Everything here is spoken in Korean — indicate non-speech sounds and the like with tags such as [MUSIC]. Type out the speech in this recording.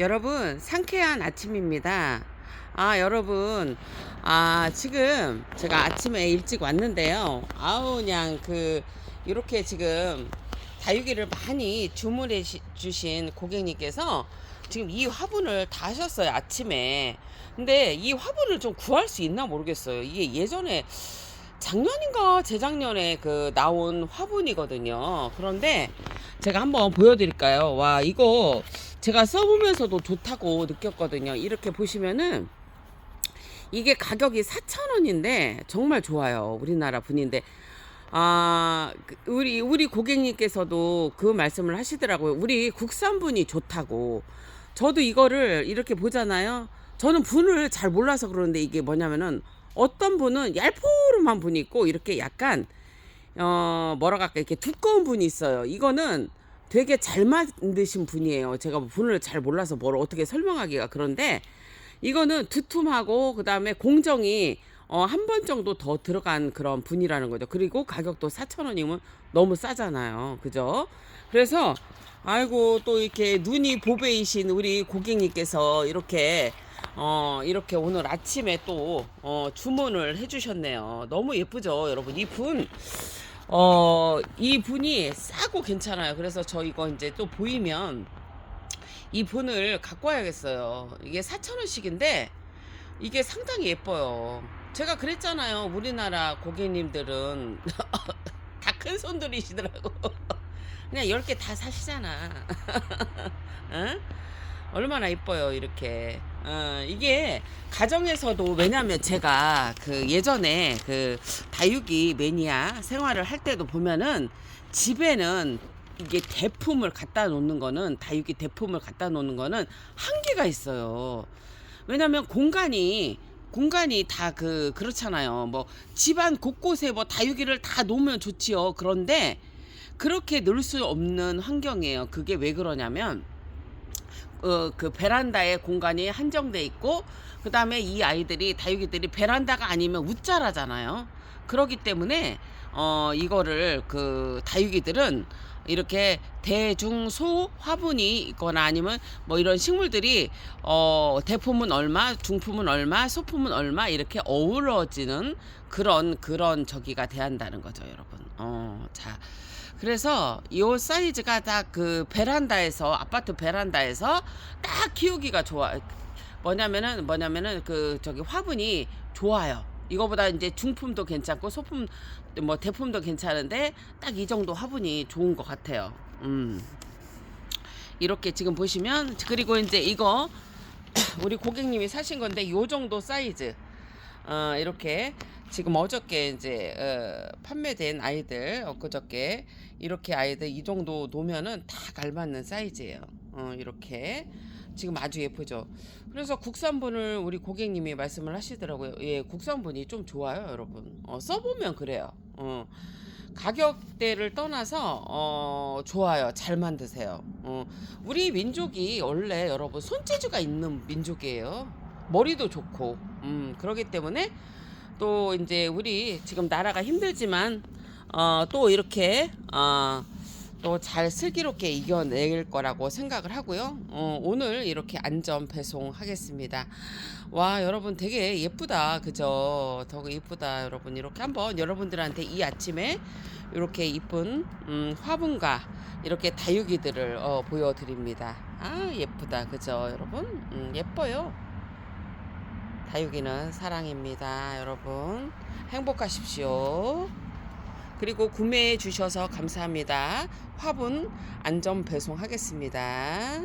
여러분 상쾌한 아침입니다. 아 여러분 아 지금 제가 아침에 일찍 왔는데요. 아우 그냥 그 이렇게 지금 다육이를 많이 주문해 시- 주신 고객님께서 지금 이 화분을 다 하셨어요 아침에. 근데 이 화분을 좀 구할 수 있나 모르겠어요. 이게 예전에 작년인가 재작년에 그 나온 화분이거든요. 그런데 제가 한번 보여드릴까요? 와 이거 제가 써보면서도 좋다고 느꼈거든요. 이렇게 보시면은 이게 가격이 4,000원인데 정말 좋아요. 우리나라 분인데 아그 우리 우리 고객님께서도 그 말씀을 하시더라고요. 우리 국산분이 좋다고. 저도 이거를 이렇게 보잖아요. 저는 분을 잘 몰라서 그러는데 이게 뭐냐면은 어떤 분은 얄포름한 분이 있고 이렇게 약간 어 뭐라 할까 이렇게 두꺼운 분이 있어요. 이거는 되게 잘 만드신 분이에요. 제가 분을 잘 몰라서 뭘 어떻게 설명하기가 그런데 이거는 두툼하고 그다음에 공정이 어, 한 번 정도 더 들어간 그런 분이라는 거죠. 그리고 가격도 4,000원이면 너무 싸잖아요. 그죠? 그래서 아이고 또 이렇게 눈이 보배이신 우리 고객님께서 이렇게 어 이렇게 오늘 아침에 또 어, 주문을 해주셨네요. 너무 예쁘죠, 여러분. 이 분, 어, 이 분이 싸고 괜찮아요. 그래서 저 이거 이제 또 보이면 이 분을 갖고 와야겠어요. 이게 4,000원씩인데 이게 상당히 예뻐요. 제가 그랬잖아요. 우리나라 고객님들은 [LAUGHS] 다 큰 손들이시더라고. [LAUGHS] 그냥 10개 다 사시잖아. [LAUGHS] 응? 얼마나 이뻐요, 이렇게. 어, 이게 가정에서도 왜냐면 제가 그 예전에 그 다육이 매니아 생활을 할 때도 보면은 집에는 이게 대품을 갖다 놓는 거는 다육이 대품을 갖다 놓는 거는 한계가 있어요. 왜냐면 공간이 공간이 다 그 그렇잖아요. 뭐 집안 곳곳에 뭐 다육이를 다 놓으면 좋지요. 그런데 그렇게 넣을 수 없는 환경이에요. 그게 왜 그러냐면 어, 그 베란다에 공간이 한정돼 있고 그 다음에 이 아이들이 다육이들이 베란다가 아니면 웃자라잖아요. 그러기 때문에 어 이거를 그 다육이들은 이렇게 대중소 화분이 있거나 아니면 뭐 이런 식물들이 어 대품은 얼마, 중품은 얼마, 소품은 얼마 이렇게 어우러지는 그런 그런 저기가 돼한다는 거죠, 여러분. 어, 자. 그래서 요 사이즈가 딱 그 베란다에서 아파트 베란다에서 딱 키우기가 좋아. 뭐냐면은 뭐냐면은 그 저기 화분이 좋아요. 이거보다 이제 중품도 괜찮고 소품 뭐 대품도 괜찮은데 딱 이 정도 화분이 좋은 것 같아요. 음. 이렇게 지금 보시면 그리고 이제 이거 [CLEARS THROAT] 우리 고객님이 사신 건데 요 정도 사이즈 어, 이렇게 지금 어저께 이제 어, 판매된 아이들 엊그저께 이렇게 아이들 이 정도 놓으면은 다 갈맞는 사이즈예요. 어, 이렇게 지금 아주 예쁘죠. 그래서 국산분을 우리 고객님이 말씀을 하시더라고요. 예, 국산분이 좀 좋아요, 여러분. 어, 써보면 그래요. 어, 가격대를 떠나서 어, 좋아요. 잘 만드세요. 어, 우리 민족이 원래 여러분 손재주가 있는 민족이에요. 머리도 좋고, 음, 그러기 때문에 또 이제 우리 지금 나라가 힘들지만 어, 또 이렇게 어, 또잘 슬기롭게 이겨낼 거라고 생각을 하고요. 어, 오늘 이렇게 안전 배송하겠습니다. 와 여러분 되게 예쁘다 그죠? 더 예쁘다 여러분 이렇게 한번 여러분들한테 이 아침에 이렇게 이쁜 음, 화분과 이렇게 다육이들을 어, 보여드립니다. 아 예쁘다 그죠 여러분? 음, 예뻐요. 다육이는 사랑입니다, 여러분. 행복하십시오. 그리고 구매해 주셔서 감사합니다. 화분 안전 배송하겠습니다.